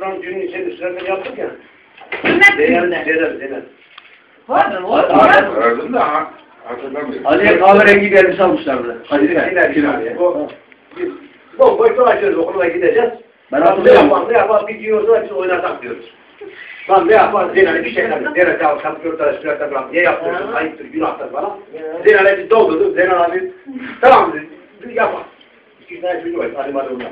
günün içinde üstlerine yaptık ya. Bizde. Zeynep, Zeynep. Pardon oğlum. Pardon. Gördüm de ha- hatırlamıyorum. Ali'ye kahverengi bir elbise. Hadi Zeynep, gel. Zeynep. O- Biz bomboş dolaşıyoruz okula gideceğiz. Ben Lan ne hatırlıyorum. yapalım, ne yapalım, bir diyoruz biz oynasak diyoruz. Lan ne yapalım, Zeynep'e bir şey yapalım. Zeynep'e al, kapatıyorlar, sürekli falan. Niye yapıyorsun, ayıptır, günahtır falan. Zeynep'e bir doldurduk, Zeynep abi, tamam dedi, yapalım. İki tane çocuk var, animasyonlar.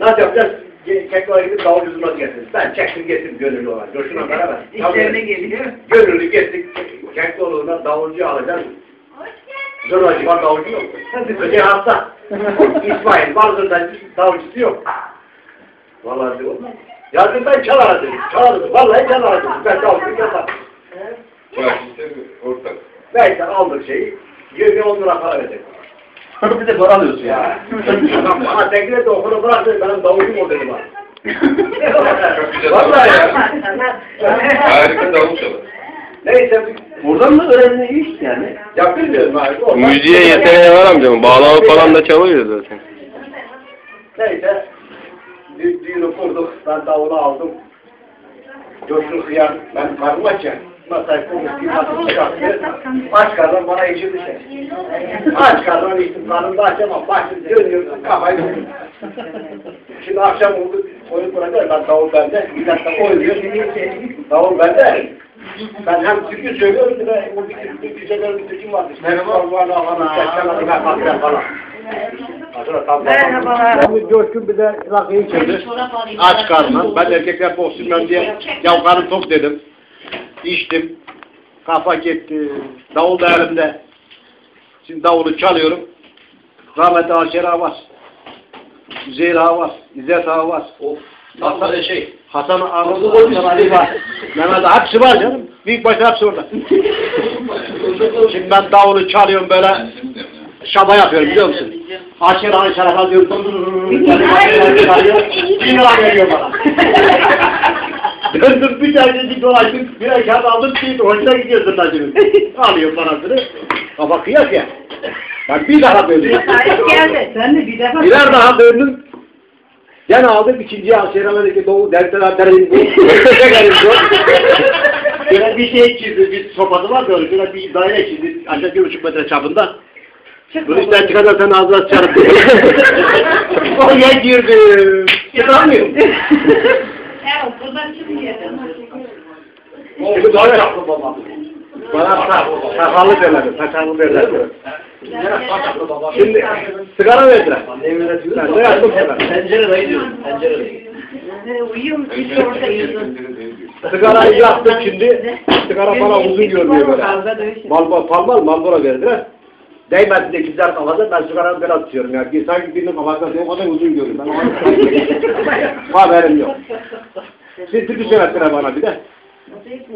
Nasıl yapacağız? Tekrar gidip davul yüzüne getiririz. Ben çektim getirdim gönüllü olarak. Coşkun'la beraber. İşlerine geliyor. Gönüllü getirdik. Kekli olduğundan davulcu alacağız. Zırhacı var davulcu yok. Öce hasta. İsmail Barzır'dan davulcusu yok. Vallahi diyor. Yardım ben çalardım. Çalardım. Vallahi çalardım. Ben davulcu işte ortak. Neyse aldık şeyi. 20 10 lira para verdik. Bir de para alıyorsun ya. Ya. Adam bana tekrar de okulu bıraktı. Benim davulcum o dedi bana. Çok güzel. Vallahi ya. Harika davul çalar. Neyse Buradan mı öğrendin iş yani? ya bilmiyorum abi. Müziğe yeteneği var amcam. Bağlama falan da çalıyor zaten. Neyse. Dü düğünü kurduk. Ben davulu aldım. Coşkun hıyar. Ben karnım aç ya. Masayı bana içirdi şey. Aç karnım içtim. Karnımda aç ama başım dönüyor. Kafayı vurdum. Şimdi akşam oldu. Oyun bırakıyor. Ben davul bende. Bir dakika oynuyor. Davul bende. Ben hem türkü söylüyorum bir de o bir güzel bir türküm vardı. Merhaba. Ben. Merhabalar. Ben coşkun bir de rakıyı içirdi. Aç karnım. Ben erkekler boğsulmam diye. Ya karnım tok dedim. İçtim. Kafa gitti. Davul da elimde. Şimdi davulu çalıyorum. Rahmetli Alşer Ağa var. Üzeyir Ağa var. İzzet Ağa var. Of. Hasan, şey. Hasan Ağa Hasan Ali var. Mehmet hepsi var canım. Büyük başta hepsi orada. Şimdi ben davulu çalıyorum böyle şaba yapıyorum biliyor musun? Aşırı aşağı alıyorum. Bir lira veriyor bana. Döndüm bir tanecik dolaştım. Bir aşağıda aldım. Bir hoşuna gidiyor zırnacının. Alıyor parasını. Ama kıyak ya. Ben bir daha döndüm. Geldi. Sen de bir defa. Birer daha döndüm. Gene aldım ikinci Aşerame'deki doğu dertler derin. Şöyle bir şey çizdi, bir sopası var böyle, şöyle bir daire çizdi, aşağı bir buçuk metre çapında. Bunu işte çıkarsa sen ağzına sıçarım. Oraya girdim. Çıkamıyorum. Şimdi daha yaptım baba. Bana sa- sakallı derler, sakallı derler. Şimdi sigara verdiler. De yaptım sigara. Pencere dayı diyorum. Pencere dayı. Uyuyor musun? Hiç orada. Sigarayı yaktım şimdi. Sigara falan uzun görünüyor böyle. Malbora, palmal, malbora verdiler. Değmesin de ikizler kafada ben sigaranı ben atıyorum ya. Sanki birinin kafasında o kadar uzun görünüyor. Ben o haberim yok. Siz türkü söylettiler bana bir de.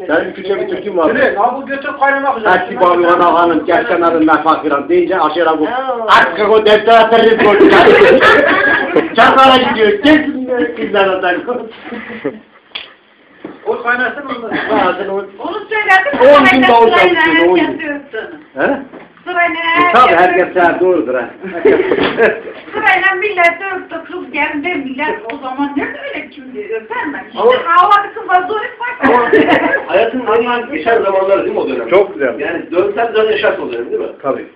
Benim Kürtçe bir türküm vardı. Ne bu götür kaynamak üzere. Eski babi ana hanım, gerçekten adın mefak filan deyince aşırı bu. Artık o defter atarız koydu. Çakara gidiyor. Kesin kızlar atar. O kaynasın mı? O... Onu söyledim. On gün sırayla davul sırayla çalışıyor. He? Sırayla Tabii herkes herkes her doğrudur ha. Sırayla millet dövdü. Kız geldi millet o zaman ne öyle kimdi öper mi? Ama- İşte hava kız vazorik var. Hayatın en yaşar zamanları değil mi o dönem? Çok güzel. Yani dönsen dön yaşarsın o dönem değil mi? Tabii.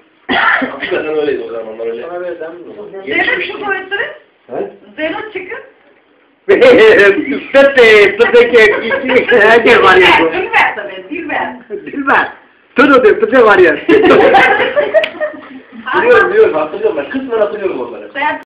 Hakikaten öyleydi o zamanlar öyle. Zeynep şu boyutları. He? Zeynep çıkın. Herkes var ya bu. Dilber tabii, Dilber. Dilber. Tudu de, tudu var ya. Biliyorum biliyorum hatırlıyorum ben. Kısmen hatırlıyorum onları.